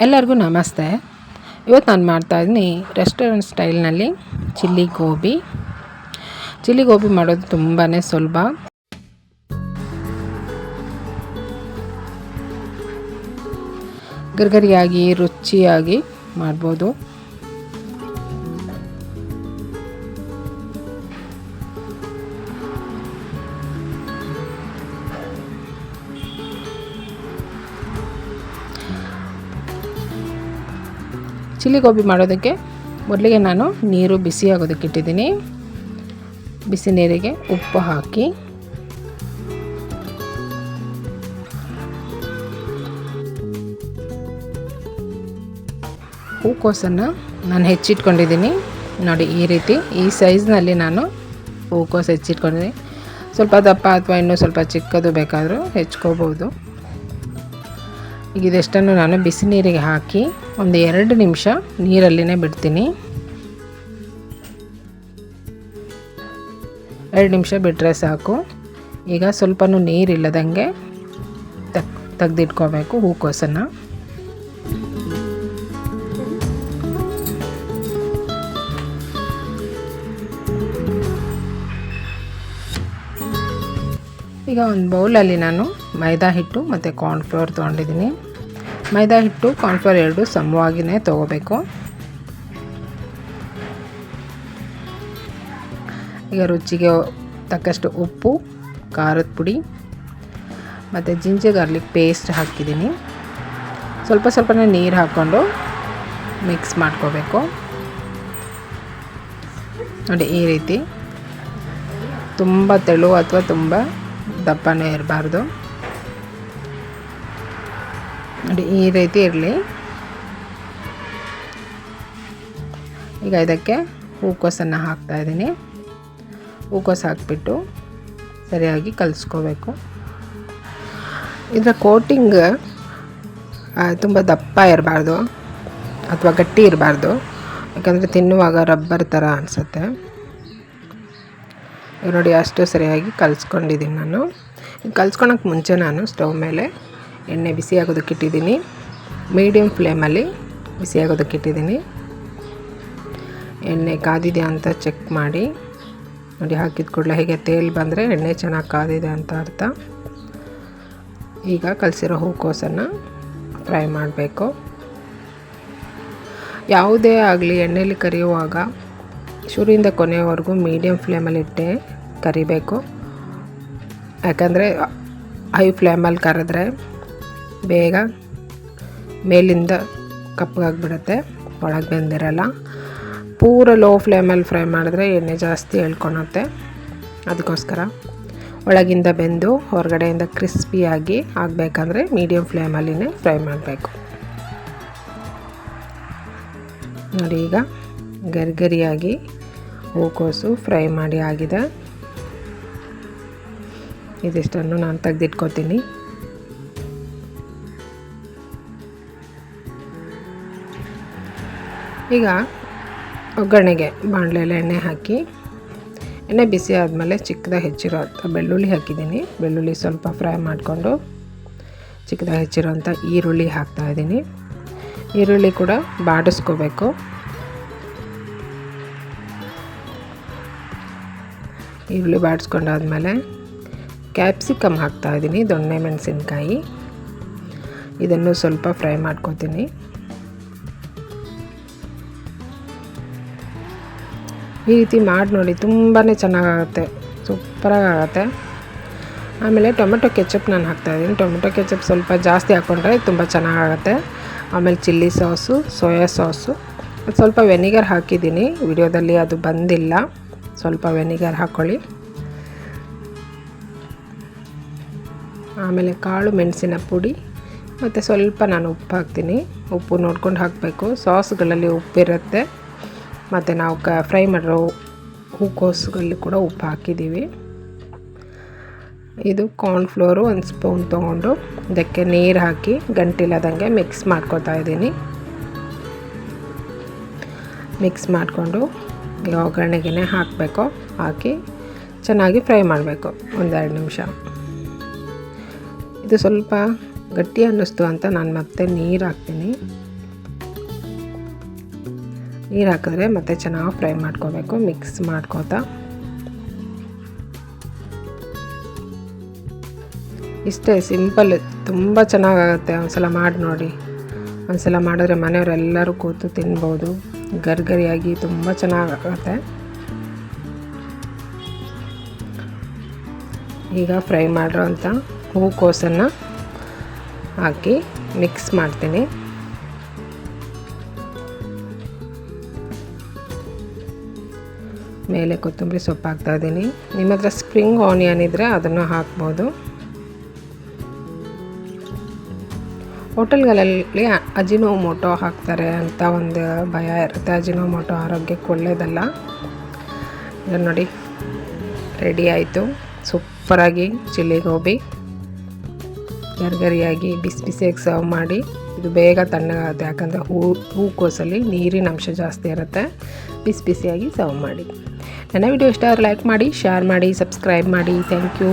ಎಲ್ಲರಿಗೂ ನಮಸ್ತೆ. ಇವತ್ತು ನಾನು ಮಾಡ್ತಾಯಿದ್ದೀನಿ ರೆಸ್ಟೋರೆಂಟ್ ಸ್ಟೈಲ್ನಲ್ಲಿ ಚಿಲ್ಲಿ ಗೋಬಿ. ಚಿಲ್ಲಿ ಗೋಬಿ ಮಾಡೋದು ತುಂಬಾ ಸುಲಭ. ಗರಿಗರಿಯಾಗಿ, ರುಚಿಯಾಗಿ ಮಾಡ್ಬೋದು. ಚಿಲ್ಲಿ ಗೋಬಿ ಮಾಡೋದಕ್ಕೆ ಮೊದಲಿಗೆ ನಾನು ನೀರು ಬಿಸಿ ಆಗೋದಕ್ಕೆ ಇಟ್ಟಿದ್ದೀನಿ. ಬಿಸಿ ನೀರಿಗೆ ಉಪ್ಪು ಹಾಕಿ. ಹೂಕೋಸನ್ನು ನಾನು ಹೆಚ್ಚಿಟ್ಕೊಂಡಿದ್ದೀನಿ. ನೋಡಿ, ಈ ರೀತಿ, ಈ ಸೈಜ್ನಲ್ಲಿ ನಾನು ಹೂಕೋಸು ಹೆಚ್ಚಿಟ್ಕೊಂಡಿದ್ದೀನಿ. ಸ್ವಲ್ಪ ದಪ್ಪ ಅಥವಾ ಇನ್ನೂ ಸ್ವಲ್ಪ ಚಿಕ್ಕದು ಬೇಕಾದರೂ ಹೆಚ್ಕೋಬೋದು. ಈಗ ಇದೆಷ್ಟನ್ನು ನಾನು ಬಿಸಿ ನೀರಿಗೆ ಹಾಕಿ ಒಂದು ಎರಡು ನಿಮಿಷ ನೀರಲ್ಲಿನೇ ಬಿಡ್ತೀನಿ. ಎರಡು ನಿಮಿಷ ಬಿಟ್ಟರೆ ಸಾಕು. ಈಗ ಸ್ವಲ್ಪನೂ ನೀರಿಲ್ಲದಂಗೆ ತಗ್ ತೆಗ್ದಿಟ್ಕೋಬೇಕು ಹೂಕೋಸನ್ನು. ಈಗ ಒಂದು ಬೌಲಲ್ಲಿ ನಾನು ಮೈದಾ ಹಿಟ್ಟು ಮತ್ತು ಕಾರ್ನ್ಫ್ಲೋರ್ ತೊಗೊಂಡಿದ್ದೀನಿ. ಮೈದಾ ಹಿಟ್ಟು ಕಾರ್ನ್ಫ್ಲೋರ್ ಎರಡು ಸಮವಾಗಿಯೇ ತೊಗೋಬೇಕು. ಈಗ ರುಚಿಗೆ ತಕ್ಕಷ್ಟು ಉಪ್ಪು, ಖಾರದ ಪುಡಿ ಮತ್ತು ಜಿಂಜರ್ ಗಾರ್ಲಿಕ್ ಪೇಸ್ಟ್ ಹಾಕಿದ್ದೀನಿ. ಸ್ವಲ್ಪ ಸ್ವಲ್ಪನೇ ನೀರು ಹಾಕ್ಕೊಂಡು ಮಿಕ್ಸ್ ಮಾಡ್ಕೋಬೇಕು. ನೋಡಿ ಈ ರೀತಿ. ತುಂಬ ತೆಳು ಅಥವಾ ತುಂಬ ದಪ್ಪನೇ ಇರಬಾರ್ದು. ನೋಡಿ, ಈ ರೀತಿ ಇರಲಿ. ಈಗ ಇದಕ್ಕೆ ಹೂಕೋಸನ್ನು ಹಾಕ್ತಾಯಿದ್ದೀನಿ ಹೂಕೋಸು ಹಾಕ್ಬಿಟ್ಟು ಸರಿಯಾಗಿ ಕಲಿಸ್ಕೋಬೇಕು. ಇದರ ಕೋಟಿಂಗ್ ತುಂಬ ದಪ್ಪ ಇರಬಾರ್ದು ಅಥವಾ ಗಟ್ಟಿ ಇರಬಾರ್ದು. ಯಾಕಂದರೆ ತಿನ್ನುವಾಗ ರಬ್ಬರ್ ಥರ ಅನಿಸುತ್ತೆ. ನೋಡಿ, ಅಷ್ಟು ಸರಿಯಾಗಿ ಕಲಿಸ್ಕೊಂಡಿದ್ದೀನಿ ನಾನು. ಕಲಿಸ್ಕೊಳಕ್ಕೆ ಮುಂಚೆ ನಾನು ಸ್ಟವ್ ಮೇಲೆ ಎಣ್ಣೆ ಬಿಸಿ ಆಗೋದಕ್ಕೆ ಇಟ್ಟಿದ್ದೀನಿ. ಮೀಡಿಯಮ್ ಫ್ಲೇಮಲ್ಲಿ ಬಿಸಿ ಆಗೋದಕ್ಕೆ ಇಟ್ಟಿದ್ದೀನಿ. ಎಣ್ಣೆ ಕಾದಿದೆ ಅಂತ ಚೆಕ್ ಮಾಡಿ. ನೋಡಿ, ಹಾಕಿದ ಕೂಡಲೇ ಹೇಗೆ ತೇಲ್ ಬಂದರೆ ಎಣ್ಣೆ ಚೆನ್ನಾಗಿ ಕಾದಿದೆ ಅಂತ ಅರ್ಥ. ಈಗ ಕಲಸಿರೋ ಹೂಕೋಸನ್ನು ಫ್ರೈ ಮಾಡಬೇಕು. ಯಾವುದೇ ಆಗಲಿ ಎಣ್ಣೆಯಲ್ಲಿ ಕರಿಯುವಾಗ ಶುರುವಿಂದ ಕೊನೆಯವರೆಗೂ ಮೀಡಿಯಮ್ ಫ್ಲೇಮಲ್ಲಿ ಇಟ್ಟೆ ಕರಿಬೇಕು. ಯಾಕಂದರೆ ಹೈ ಫ್ಲೇಮಲ್ಲಿ ಕರೆದ್ರೆ ಬೇಗ ಮೇಲಿಂದ ಕಪ್ಪಗಾಗ್ಬಿಡುತ್ತೆ ಒಳಗೆ ಬೆಂದಿರಲ್ಲ. ಪೂರ ಲೋ ಫ್ಲೇಮಲ್ಲಿ ಫ್ರೈ ಮಾಡಿದ್ರೆ ಎಣ್ಣೆ ಜಾಸ್ತಿ ಎಳ್ಕೊಳತ್ತೆ ಅದಕ್ಕೋಸ್ಕರ ಒಳಗಿಂದ ಬೆಂದು ಹೊರಗಡೆಯಿಂದ ಕ್ರಿಸ್ಪಿಯಾಗಿ ಆಗಬೇಕಂದ್ರೆ ಮೀಡಿಯಮ್ ಫ್ಲೇಮಲ್ಲಿನೇ ಫ್ರೈ ಮಾಡಬೇಕು. ನೋಡಿ ಈಗ ಗರಿಗರಿಯಾಗಿ ಹೂಕೋಸು ಫ್ರೈ ಮಾಡಿ ಆಗಿದೆ. ಇದಿಷ್ಟನ್ನು ನಾನು ತೆಗೆದಿಟ್ಕೋತೀನಿ. ಈಗ ಒಗ್ಗರಣೆಗೆ ಬಾಣಲೆಯಲ್ಲಿ ಎಣ್ಣೆ ಹಾಕಿ, ಎಣ್ಣೆ ಬಿಸಿ ಆದಮೇಲೆ ಚಿಕ್ಕದಾಗಿ ಹೆಚ್ಚಿರೋ ಬೆಳ್ಳುಳ್ಳಿ ಹಾಕಿದ್ದೀನಿ. ಬೆಳ್ಳುಳ್ಳಿ ಸ್ವಲ್ಪ ಫ್ರೈ ಮಾಡಿಕೊಂಡು ಚಿಕ್ಕದಾಗಿ ಹೆಚ್ಚಿರೋಂಥ ಈರುಳ್ಳಿ ಹಾಕ್ತಾಯಿದ್ದೀನಿ ಈರುಳ್ಳಿ ಕೂಡ ಬಾಡಿಸ್ಕೋಬೇಕು. ಈರುಳ್ಳಿ ಬಾಡಿಸ್ಕೊಂಡಾದ್ಮೇಲೆ ಕ್ಯಾಪ್ಸಿಕಮ್ ಹಾಕ್ತಾಯಿದ್ದೀನಿ ದೊಣ್ಣೆ ಮೆಣಸಿನ್ಕಾಯಿ. ಇದನ್ನು ಸ್ವಲ್ಪ ಫ್ರೈ ಮಾಡ್ಕೋತೀನಿ. ಈ ರೀತಿ ಮಾಡಿ ನೋಡಿ ತುಂಬಾ ಚೆನ್ನಾಗಾಗುತ್ತೆ. ಆಗುತ್ತೆ ಆಮೇಲೆ ಟೊಮೆಟೊ ಕೆಚಪ್ ನಾನು ಹಾಕ್ತಾಯಿದ್ದೀನಿ ಟೊಮೆಟೊ ಕೆಚಪ್ ಸ್ವಲ್ಪ ಜಾಸ್ತಿ ಹಾಕ್ಕೊಂಡ್ರೆ ತುಂಬ ಚೆನ್ನಾಗಾಗುತ್ತೆ. ಆಮೇಲೆ ಚಿಲ್ಲಿ ಸಾಸು, ಸೋಯಾ ಸಾಸು. ಸ್ವಲ್ಪ ವೆನಿಗರ್ ಹಾಕಿದ್ದೀನಿ. ವಿಡಿಯೋದಲ್ಲಿ ಅದು ಬಂದಿಲ್ಲ. ಸ್ವಲ್ಪ ವೆನಿಗರ್ ಹಾಕ್ಕೊಳ್ಳಿ ಆಮೇಲೆ ಕಾಳು ಮೆಣಸಿನ ಪುಡಿ. ಮತ್ತು ಸ್ವಲ್ಪ ನಾನು ಉಪ್ಪು ಹಾಕ್ತೀನಿ. ಉಪ್ಪು ನೋಡ್ಕೊಂಡು ಹಾಕಬೇಕು. ಸಾಸ್ಗಳಲ್ಲಿ ಉಪ್ಪಿರುತ್ತೆ. ಮತ್ತು ನಾವು ಕ ಫ್ರೈ ಮಾಡಿರೋ ಹೂಕೋಸುಗಳಲ್ಲಿ ಕೂಡ ಉಪ್ಪು ಹಾಕಿದ್ದೀವಿ. ಇದು ಕಾರ್ನ್ಫ್ಲೋರು ಒಂದು ಸ್ಪೂನ್ ತೊಗೊಂಡು ಇದಕ್ಕೆ ನೀರು ಹಾಕಿ ಗಂಟಿಲ್ಲದಂಗೆ ಮಿಕ್ಸ್ ಮಾಡ್ಕೊತಾ ಇದ್ದೀನಿ. ಮಿಕ್ಸ್ ಮಾಡಿಕೊಂಡು ಒಗ್ಗರಣೆಗೆ ಹಾಕಬೇಕು. ಹಾಕಿ ಚೆನ್ನಾಗಿ ಫ್ರೈ ಮಾಡಬೇಕು ಒಂದೆರಡು ನಿಮಿಷ. ಇದು ಸ್ವಲ್ಪ ಗಟ್ಟಿ ಅನ್ನಿಸ್ತು ಅಂತ ನಾನು ಮತ್ತೆ ನೀರು ಹಾಕ್ತೀನಿ. ನೀರು ಹಾಕಿದ್ರೆ ಮತ್ತೆ ಚೆನ್ನಾಗಿ ಫ್ರೈ ಮಾಡ್ಕೋಬೇಕು ಮಿಕ್ಸ್ ಮಾಡ್ಕೋತಾ. ಇಷ್ಟೇ ಸಿಂಪಲ್ ತುಂಬ ಚೆನ್ನಾಗಾಗುತ್ತೆ ಒಂದ್ಸಲ ಮಾಡಿ ನೋಡಿ. ಒಂದ್ಸಲ ಮಾಡಿದ್ರೆ ಮನೆಯವರೆಲ್ಲರೂ ಕೂತು ತಿನ್ಬೋದು. ಗರ್ಗರಿಯಾಗಿ ತುಂಬ ಚೆನ್ನಾಗಾಗುತ್ತೆ. ಈಗ ಫ್ರೈ ಮಾಡಿರೋಂಥ ಹೂಕೋಸನ್ನು ಹಾಕಿ ಮಿಕ್ಸ್ ಮಾಡ್ತೀನಿ. ಮೇಲೆ ಕೊತ್ತಂಬರಿ ಸೊಪ್ಪು ಹಾಕ್ತಾ ಇದ್ದೀನಿ. ನಿಮ್ಮ ಹತ್ರ ಸ್ಪ್ರಿಂಗ್ ಆನಿಯನ್ ಇದ್ದರೆ ಅದನ್ನು ಹಾಕ್ಬೋದು. ಹೋಟೆಲ್ಗಳಲ್ಲಿ ಅಜಿನೋಮೋಟೊ ಹಾಕ್ತಾರೆ ಅಂತ ಒಂದು ಭಯ ಇರುತ್ತೆ. ಅಜಿನೋಮೋಟೊ ಆರೋಗ್ಯಕ್ಕೆ ಒಳ್ಳೆಯದಲ್ಲ ಈಗ ನೋಡಿ, ರೆಡಿ ಆಯಿತು. ಸೂಪರಾಗಿ ಚಿಲ್ಲಿ ಗೋಬಿ ಗರಿಗರಿಯಾಗಿ ಬಿಸಿ ಬಿಸಿಯಾಗಿ ಸರ್ವ್ ಮಾಡಿ, ಇದು ಬೇಗ ತಣ್ಣಗಾಗುತ್ತೆ. ಯಾಕಂದರೆ ಹೂ, ಹೂಕೋಸಲ್ಲಿ ನೀರಿನ ಅಂಶ ಜಾಸ್ತಿ ಇರುತ್ತೆ. ಬಿಸಿ ಬಿಸಿಯಾಗಿ ಸರ್ವ್ ಮಾಡಿ. ನನ್ನ ವಿಡಿಯೋ ಇಷ್ಟ ಆದರೆ ಲೈಕ್ ಮಾಡಿ ಶೇರ್ ಮಾಡಿ ಸಬ್ಸ್ಕ್ರೈಬ್ ಮಾಡಿ. Thank you